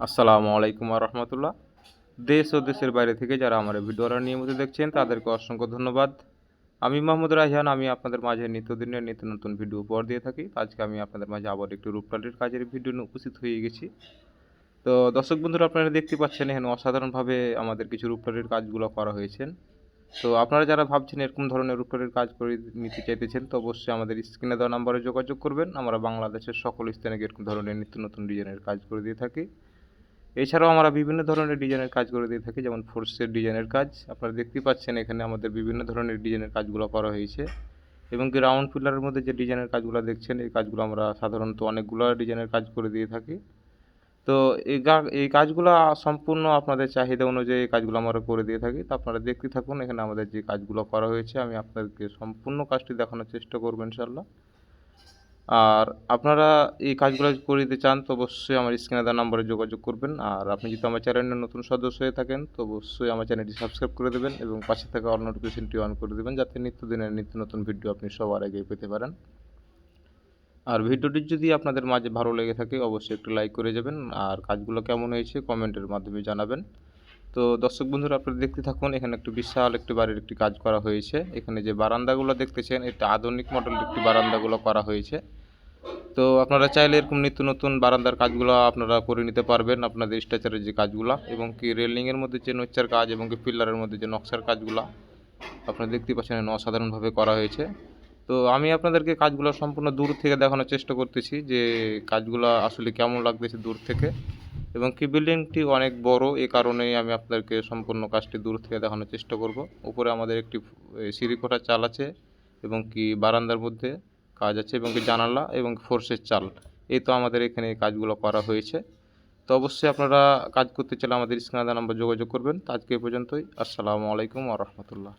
আসসালামু আলাইকুম রহমতুল্লাহ। দেশ ও দেশের বাইরে থেকে যারা আমার এই ভিডিওটা নিয়মিত দেখছেন, তাদেরকে অসংখ্য ধন্যবাদ। আমি মোহাম্মদ রাহিয়ান আমি আপনাদের মাঝে নিত্যদিনের নিত্য নতুন ভিডিও উপহার দিয়ে থাকি। আজকে আমি আপনাদের মাঝে আবার একটু রূপলালির কাজের ভিডিও নিয়ে উপস্থিত হয়ে গেছি। তো দর্শক বন্ধুরা, আপনারা দেখতে পাচ্ছেন এখানে অসাধারণভাবে আমাদের কিছু রূপলালির কাজগুলো করা হয়েছে তো আপনারা যারা ভাবছেন এরকম ধরনের রূপলালির কাজ করে নিতে চাইতেছেন, তো অবশ্যই আমাদের স্ক্রিনে দেওয়া নাম্বারে যোগাযোগ করবেন। আমরা বাংলাদেশের সকল স্থানে এরকম ধরনের নিত্য নতুন ডিজাইনের কাজ করে দিয়ে থাকি। এছাড়াও আমরা বিভিন্ন ধরনের ডিজাইনের কাজ করে দিয়ে থাকি, যেমন ফোর্সের ডিজাইনের কাজ। আপনারা দেখতেই পাচ্ছেন এখানে আমাদের বিভিন্ন ধরনের ডিজাইনের কাজগুলো করা হয়েছে। এবং কি রাউন্ড পিলারের মধ্যে যে ডিজাইনের কাজগুলো দেখছেন, এই কাজগুলো আমরা সাধারণত অনেকগুলো ডিজাইনের কাজ করে দিয়ে থাকি। তো এই এই কাজগুলো সম্পূর্ণ আপনাদের চাহিদা অনুযায়ী এই কাজগুলো আমরা করে দিয়ে থাকি। তো আপনারা দেখতে থাকুন এখানে আমাদের যে কাজগুলো করা হয়েছে। আমি আপনাদেরকে সম্পূর্ণ কাজটি দেখানোর চেষ্টা করব ইনশাল্লাহ আর আপনারা এই কাজগুলো করে দিতে চান, তো অবশ্যই আমার স্ক্রিনে দেওয়া নম্বরে যোগাযোগ করবেন। আর আপনি যদি আমার চ্যানেলের নতুন সদস্য হয়ে থাকেন, তো অবশ্যই আমার চ্যানেলটি সাবস্ক্রাইব করে দেবেন এবং পাশে থাকা অল নোটিফিকেশনটি অন করে দেবেন, যাতে নিত্যদিনের নিত্য নতুন ভিডিও আপনি সবার আগে পেতে পারেন। আর ভিডিওটি যদি আপনাদের মাঝে ভালো লেগে থাকে, অবশ্যই একটু লাইক করে যাবেন। আর কাজগুলো কেমন হয়েছে, কমেন্টের মাধ্যমে জানাবেন। তো দর্শক বন্ধুরা, আপনারা দেখতে থাকুন, এখানে একটু বিশাল একটি বাড়ির একটি কাজ করা হয়েছে। এখানে যে বারান্দাগুলো দেখতেছেন এটা আধুনিক মডেলের একটি বারান্দাগুলো করা হয়েছে। তো আপনারা চাইলে এরকম নিত্য নতুন বারান্দার কাজগুলো আপনারা করে নিতে পারবেন, আপনাদের স্ট্রাকচারের যে কাজগুলো এবং কি রেলিংয়ের মধ্যে যে নচ্চার কাজ এবং কি পিলারের মধ্যে যে নকশার কাজগুলো আপনারা দেখতে পাচ্ছেন অসাধারণভাবে করা হয়েছে। তো আমি আপনাদেরকে কাজগুলো সম্পূর্ণ দূর থেকে দেখানোর চেষ্টা করতেছি যে কাজগুলো আসলে কেমন লাগতেছে দূর থেকে এবং কি বিল্ডিংটি অনেক বড়, এ কারণেই আমি আপনাদেরকে সম্পূর্ণ কাজটি দূর থেকে দেখানোর চেষ্টা করব। উপরে আমাদের একটি সিঁড়ি কোঠার চাল আছে এবং কি বারান্দার মধ্যে কাজ আছে এবং জানালা এবং ফোর্সের চাল। এই তো আমাদের এখানে কাজগুলো করা হয়েছে। তো অবশ্যই আপনারা কাজ করতে চাইলে আমাদের স্ক্রিনাদা নাম্বার যোগাযোগ করবেন। তো আজকে পর্যন্তই। আসসালামু আলাইকুম আ রহমতুল্লাহ।